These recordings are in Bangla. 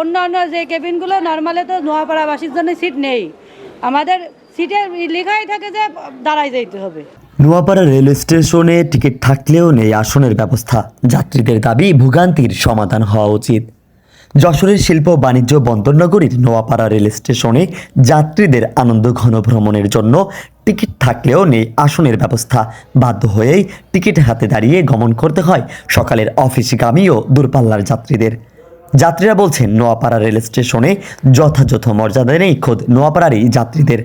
অন্যান্য যে কেবিনগুলো নর্মালে তো নোয়াপাড়াবাসীর জন্য সিট নেই। আমাদের সিটে লেখাই থাকে যে দাঁড়াই যাইতে হবে। নোয়াপাড়া রেল স্টেশনে টিকিট থাকলেও নেই আসনের ব্যবস্থা। যাত্রীদের দাবি ভোগান্তির সমাধান হওয়া উচিত। যশোরের শিল্প বাণিজ্য বন্দরনগরীর নোয়াপাড়া রেল স্টেশনে যাত্রীদের আনন্দ ঘন ভ্রমণের জন্য টিকিট থাকলেও নেই আসনের ব্যবস্থা। বাধ্য হয়েই টিকিট হাতে দাঁড়িয়ে গমন করতে হয় সকালের অফিসগামী ও দূরপাল্লার যাত্রীদের। যাত্রীরা বলছেন নোয়াপাড়া রেল স্টেশনে যথাযথ মর্যাদা নেই। খোদ নোয়াপাড়ারই যাত্রীদের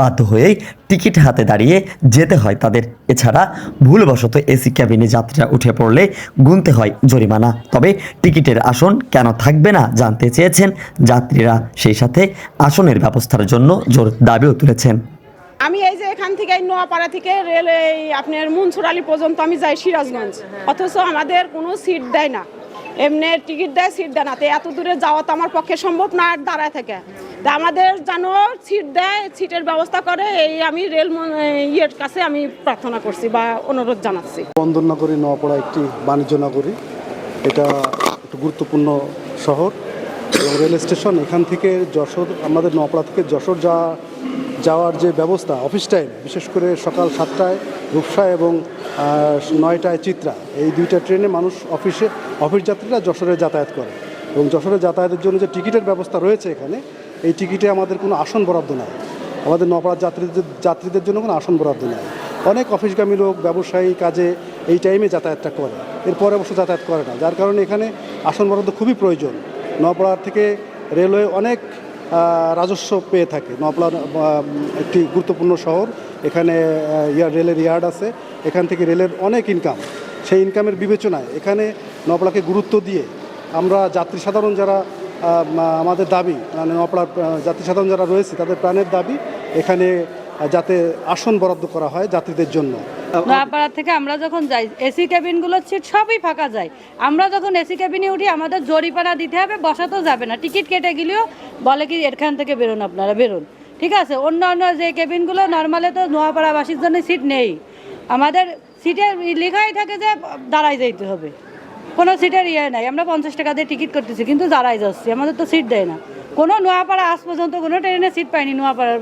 বাধ্য হয়েই টিকিট হাতে দাঁড়িয়ে যেতে হয় তাদের। এছাড়া ভুলবশত এসি ক্যাবিনে যাত্রীরা উঠে পড়লে গুনতে হয় জরিমানা। তবে টিকিটের আসন কেন থাকবে না জানতে চেয়েছেন যাত্রীরা। সেই সাথে আসনের ব্যবস্থার জন্য জোর দাবিও তুলেছেন। আমি এই যে এখান থেকে নোয়াপাড়া থেকে রেল আপনার মুন্সুরালি পর্যন্ত আমি যাই সিরাজগঞ্জ। অথচ আমাদের কোনো সিট দেয় না। এমনি টিকিট দেয়, সিট দেয় না। তো এত দূরে যাওয়া তো আমার পক্ষে সম্ভব না আর দাঁড়ায় থাকে। তা আমাদের যেন সিট দেয়, সিটের ব্যবস্থা করে, এই আমি রেল ইয়ের কাছে আমি প্রার্থনা করছি বা অনুরোধ জানাচ্ছি। বন্দরনগরী নোয়াপাড়া একটি বাণিজ্য নগরী। এটা একটি গুরুত্বপূর্ণ শহর এবং রেল স্টেশন। এখান থেকে যশোর, আমাদের নোয়াপাড়া থেকে যশোর যা যাওয়ার যে ব্যবস্থা অফিস টাইম বিশেষ করে সকাল সাতটায় রূপসা এবং নয়টায় চিত্রা, এই দুইটা ট্রেনে মানুষ অফিসে অফিস যাত্রীরা যশোরে যাতায়াত করে। এবং যশোরে যাতায়াতের জন্য যে টিকিটের ব্যবস্থা রয়েছে এখানে, এই টিকিটে আমাদের কোনো আসন বরাদ্দ নাই। আমাদের নপাড়ার যাত্রীদের যাত্রীদের জন্য কোনো আসন বরাদ্দ নেই। অনেক অফিসগামী লোক, ব্যবসায়ী কাজে এই টাইমে যাতায়াতটা করে। এরপরে অবশ্য যাতায়াত করে না। যার কারণে এখানে আসন বরাদ্দ খুবই প্রয়োজন। নপাড়ার থেকে রেলওয়ে অনেক রাজস্ব পেয়ে থাকে। নপাড়া একটি গুরুত্বপূর্ণ শহর। এখানে ইয়ার, রেলের ইয়ার্ড আছে। এখান থেকে রেলের অনেক ইনকাম সেই ইনকামের বিবেচনায় এখানে নপাড়াকে গুরুত্ব দিয়ে আমরা যাত্রী সাধারণ যারা আমাদের দাবি মানে নপাড়ার যাত্রী সাধারণ যারা রয়েছে, তাদের প্রাণের দাবি এখানে যাতে আসন বরাদ্দ করা হয় যাত্রীদের জন্য। নোয়াপাড়া থেকে আমরা যখন যাই এসি কেবিনগুলোর সিট সবই ফাঁকা যায়। আমরা যখন এসি কেবিনে উঠি, আমাদের জরিপানা দিতে হবে বসাতেও যাবে না। টিকিট কেটে গেলেও বলে কি, এখান থেকে বেরোন আপনারা, বেরোন। ঠিক আছে? অন্য অন্য যে কেবিনগুলো নর্মালে তো নোয়াপাড়াবাসীর জন্য সিট নেই। আমাদের সিটে লেখাই থাকে যে দাঁড়াই যাইতে হবে। কোনো সিটের ইয়ে নাই। আমরা পঞ্চাশ টাকা দিয়ে টিকিট করতেছি, কিন্তু দাঁড়াই যাচ্ছি। আমাদের তো সিট দেয় না। কোনো নোয়াপাড়া আজ পর্যন্ত কোনো ট্রেনে সিট পাইনি, নোয়াপাড়ার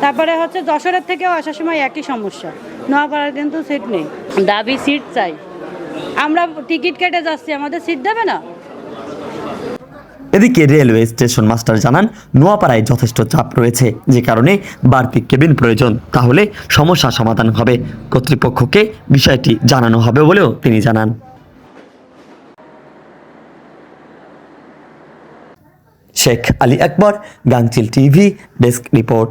তারপরে হচ্ছে যশোরের থেকেও আসার সময় একই সমস্যা। নোয়াপাড়ার কিন্তু সিট নেই। দাবি সিট চাই। আমরা টিকিট কেটে যাচ্ছি, আমাদের সিট দেবে না। এদিকে রেলওয়ে স্টেশন মাস্টার জানান, নোয়াপাড়ায় যথেষ্ট চাপ রয়েছে, যে কারণে বাড়তি কেবিন প্রয়োজন। তাহলে সমস্যা সমাধান হবে। কর্তৃপক্ষকে বিষয়টি জানানো হবে বলেও তিনি জানান। Sheikh Ali Akbar Gangchil TV, desk report.